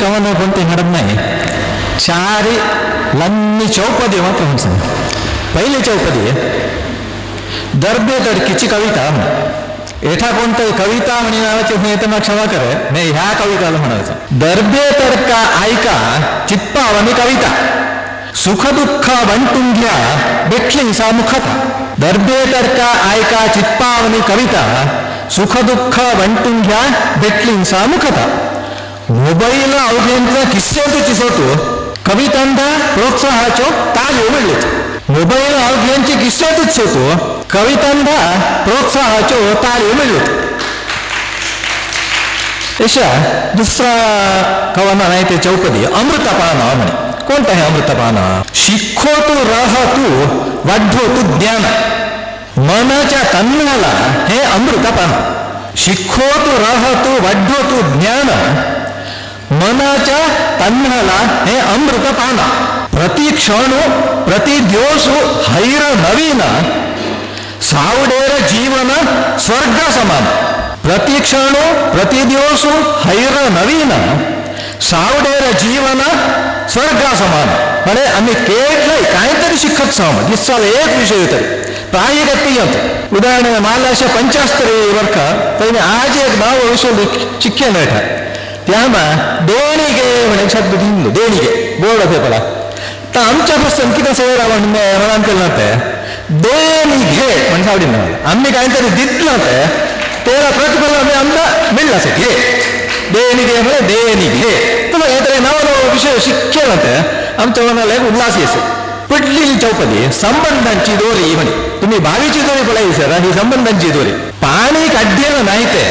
कवन कोणते घडत नाही चारी लन्नी चौपदी मात्र म्हणून पहिली चौपदी दर्बे दडकीची कविता म्हणे एठा कोणतं कविता म्हणे नावाचे म्हणे तर मग क्षमा करे नाही ह्या कविताला म्हणायचं दर्बे तर का ऐका चित्पावनी कविता सुख दुःख बंटून घ्या बेटली सामुखता दर्बे तर का ऐका चित्पावनी कविता सुख दुःख बंटून घ्या बेटली सामुखता मोबाईल अवघ्यांचा किस्से चिसवतो कवितांदा प्रोत्साहाचो ताज उमडलेच मोबाईल अवघ्यांचे किस्से होतो कवितांदा प्रोत्साहाचो ताज उमडलेच अशा दुसरा कवाना नाही ते चौपदी अमृतपान म्हणे कोणता आहे अमृतपान शिखो तू रह तू वाढो तू ज्ञान मनाच्या तन्नाला हे अमृतपान शिखो तू रह तू वाढो तू ज्ञान ಚ ತನ್ಮಲ, ಹೇ ಅಮೃತ ಪಾನ ಪ್ರತಿ ಕ್ಷಣ, ಪ್ರತಿ ದಿವಸು ಹೈರ ನವೀನ. ಸಾವುಡೇರ ಜೀವನ ಸ್ವರ್ಗ ಸಮಾನ. ಪ್ರತಿ ಕ್ಷಣ, ಪ್ರತಿ ದಿವಸು ಹೈರ ನವೀನ. સાવડેર જીવન સ્વર્ગા સમાન અને અમે કેટલાય કાંઈ શિખત સામ દિસ્સાલ એક વિષય તરી ಪ್ರಾಯಗತ್ತಿಯಂತ ಉದಾಹರಣೆ ಮಾಲಾಶ ಪಂಚಾಸ್ತರಿ ವರ್ಕ ಪೈನೆ ಆಜೆ ನಾವು ವಿಶ್ವ ಚಿಕ್ಕ ನೇಟ ತ್ಯಾಮ ದೋಣಿಗೆ ಶಬ್ದ ಹಿಂದು ದೋಣಿಗೆ, ಬೋರ್ಡ್ ಪೇಪಲ ಅಂಚ ಫಸ್ಟ್ ಅಂಕಿತ ಸೇರ ಅಂಕಲ್ನತ್ತೆ ದೋಣಿಗೆ ಮನುಷ್ಯ ಅಮ್ಮಿ ಕಾಯ್ತಾರೆ ದಿದ್ಲಂತೆ ತೇರ ಪ್ರತಿಫಲ ಅಂದ ಮಿಲ್ಲ ಸಿಕ್ಕಿ ದೇಣಿಗೆ ಅಂದರೆ ದೇಣಿಗೆ. ತುಂಬ ಹೇಳ್ತಾರೆ ನಾವು ವಿಷಯ ಸಿಕ್ಕೇವಂತೆ ಅಂಚವನಲ್ಲ ಉಲ್ಲಾಸಿ ಹೆಸರು. ಪಡ್ಲಿ ಚೌಪದಿ ಸಂಬಂಧಂಚಿ ದೋರಿ ಇವನಿ. ತುಮಿ ಬಾವಿಚಿ ದೋರಿ ಪಳೈ ಸರ್ ಈ ಸಂಬಂಧಂಚಿ ದೋರಿ ಪಾಣಿ ಕಡ್ಡಿಯನ್ನು ನಾಯಿತೆ.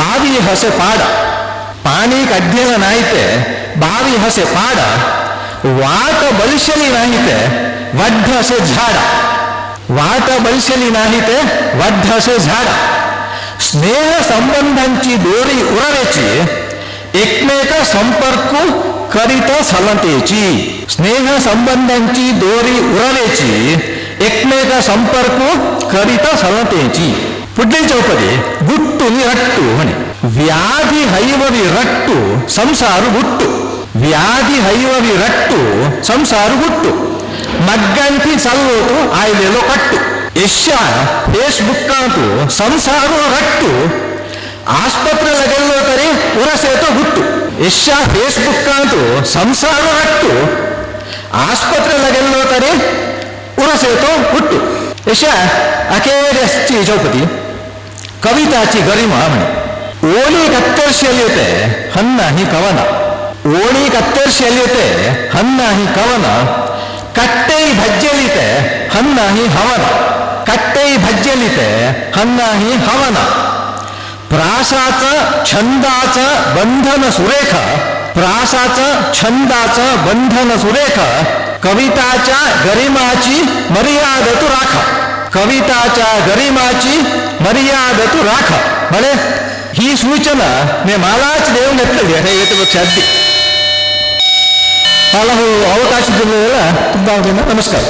ಬಾವಿ ಹೊಸ ಪಾಡ. दोरी बोलायची सर ही संबंधांची दोरी पाणी काढलेलं नाही ते बावी हसे पाडा पाणी काढलेलं नाही ते बावी हसे पाडा वाट बलशली नाही ते वड्ढ असे झाडा स्नेह संबंधांची दोरी उरवायची एकमेक संपर्क करीत सलतेची स्नेह संबंधांची दोरी उरवायची एकमेक संपर्क करीत सलतेची पुढली चौपदी गुट्टू नि रट्टू म्हणे ವ್ಯಾಧಿ ಹೈವವಿರಟ್ಟು ಸಂಸಾರ ಗುಟ್ಟು ವ್ಯಾಧಿ ಹೈವವಿರಟ್ಟು ಸಂಸಾರ ಗುಟ್ಟು ಮಗ್ಗಂಟಿ ಸಲ್ಲೋತು ಆಯ್ಲೆಲೋ ಕಟ್ಟು. ಯಶ ಫೇಸ್ಬುಕ್ ಅಂತೂ ಸಂಸಾರ ರಟ್ಟು. ಆಸ್ಪತ್ರೆ ಆಸ್ಪತ್ರೆಲಗೆಲ್ಲೋತರೆ ಉರಸೇತೋ ಗುಟ್ಟು ಯಶ ಫೇಸ್ಬುಕ್ ಅಂತೂ ಸಂಸಾರ ರಟ್ಟು. ಆಸ್ಪತ್ರೆ ಆಸ್ಪತ್ರೆಲಗೆಲ್ಲೋತರೆ ಉರಸೇತೋ ಹುಟ್ಟು. ಯಶ ಅಕೇರಸ್ತಿ ಚೌಪತಿ. ಕವಿತಾಚಿ ಗರಿಮಾಮಣಿ. कविताची गरिमा म्हणे ओळी कत्तरशेल येते हन्ना ही कवना ओळी कत्तरशेल येते हन्ना ही कवना कट्टेई भज्जेलिते हन्ना ही हवना कट्टेई भज्जेलिते हन्ना ही हवना प्रासाचं छंदाचं बंधन सुरेख प्रासाचं छंदाचं बंधन सुरेख कविताच्या गरिमाची मर्यादा तू राख कविताच्या गरिमाची मर्यादा तू राख म्हणे ಈ ಸೂಚನ మేము ఆలాచనేం నెట్టలేదు రైతుల ఛాతి ಹಲವು ಅವಕಾಶದ ಮೇಲೆ ತುಂಬ ನಮಸ್ಕಾರ